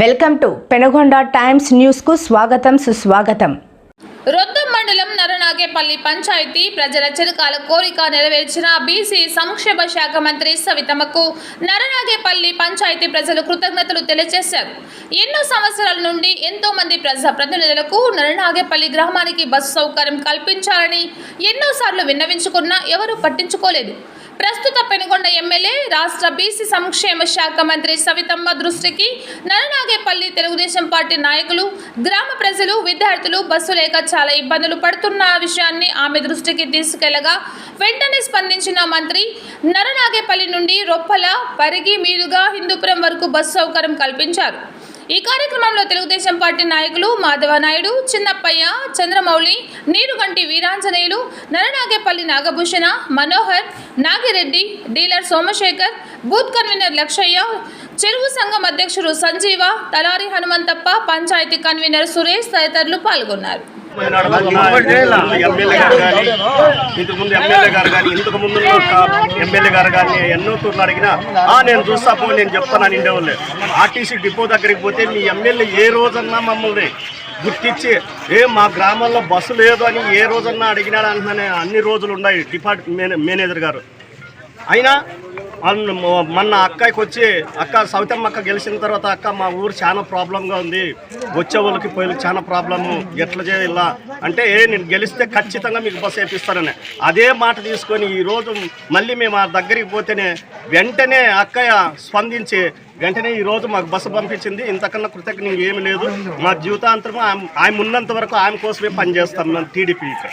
Welcome to Penagonda times న్యూస్కు స్వాగతం సుస్వాగతం. రొద్దం మండలం నరనాగేపల్లి పంచాయతీ ప్రజల చిరకాల కోరిక నెరవేర్చిన బీసీ సంక్షేమ శాఖ మంత్రి సవితమ్మకు నరనాగేపల్లి పంచాయతీ ప్రజలు కృతజ్ఞతలు తెలియజేశారు. ఎన్నో సంవత్సరాల నుండి ఎంతో మంది ప్రజాప్రతినిధులకు నరనాగేపల్లి గ్రామానికి బస్సు సౌకర్యం కల్పించాలని ఎన్నోసార్లు విన్నవించుకున్నా ఎవరూ పట్టించుకోలేదు. ప్రస్తుత పెనుగొండ ఎమ్మెల్యే రాష్ట్ర బీసీ సంక్షేమ శాఖ మంత్రి సవితమ్మ దృష్టికి నరనాగేపల్లి తెలుగుదేశం పార్టీ నాయకులు గ్రామ ప్రజలు విద్యార్థులు బస్సు లేక చాలా ఇబ్బందులు పడుతున్న విషయాన్ని ఆమె దృష్టికి తీసుకెళ్ళగా వెంటనే స్పందించిన మంత్రి నరనాగేపల్లి నుండి రొప్పల పరిగి మీదుగా హిందూపురం వరకు బస్సు సౌకర్యం కల్పించారు. ఈ కార్యక్రమంలో తెలుగుదేశం పార్టీ నాయకులు Madhava Naidu Chinnappaiah Chandramouli Neeruganti Veeranjaneyulu Naranagepalli Nagabhushana Manohar Nagireddy dealer Somasekhar booth convener Lakshmaiah చెరువు సంఘం అధ్యక్షుడు సంజీవ తలారి హనుమంతప్ప పంచాయతీ కన్వీనర్ సురేష్ తదితరులు పాల్గొన్నారు. ఎమ్మెల్యే గారు కానీ ఇంతకు ముందు ఎమ్మెల్యే గారు కానీ ఇంతకు ముందు ఎమ్మెల్యే గారు కానీ ఎన్నో తూర్లు అడిగినా ఆ నేను చూస్తా పో నేను చెప్తాను ఇండేవాళ్ళు ఆర్టీసీ డిపో దగ్గరికి పోతే మీ ఎమ్మెల్యే ఏ రోజన్నా మమ్మల్ని గుర్తించి ఏ మా గ్రామంలో బస్సు లేదు అని ఏ రోజన్నా అడిగినాడు అంటున్నానే అన్ని రోజులు ఉన్నాయి డిపార్ట్ మేనేజర్ గారు. అయినా మొన్న అక్కకి వచ్చి అక్క సవితమ్మ అక్క గెలిచిన తర్వాత అక్క మా ఊరు చాలా ప్రాబ్లంగా ఉంది. వచ్చే వాళ్ళకి పోయి చాలా ప్రాబ్లము. ఎట్లా చేయాలా అంటే ఏ నేను గెలిస్తే ఖచ్చితంగా మీకు బస్సు వేపిస్తానని అదే మాట తీసుకొని ఈరోజు మళ్ళీ మేము ఆ దగ్గరికి పోతేనే వెంటనే అక్కయ్య స్పందించి వెంటనే ఈరోజు మాకు బస్సు పంపించింది. ఇంతకన్నా కృతజ్ఞత ఏమి లేదు. మా జీవితాంతరం ఆమె ఆమె ఉన్నంత వరకు ఆమె కోసమే పనిచేస్తాం మేము టీడీపీకి.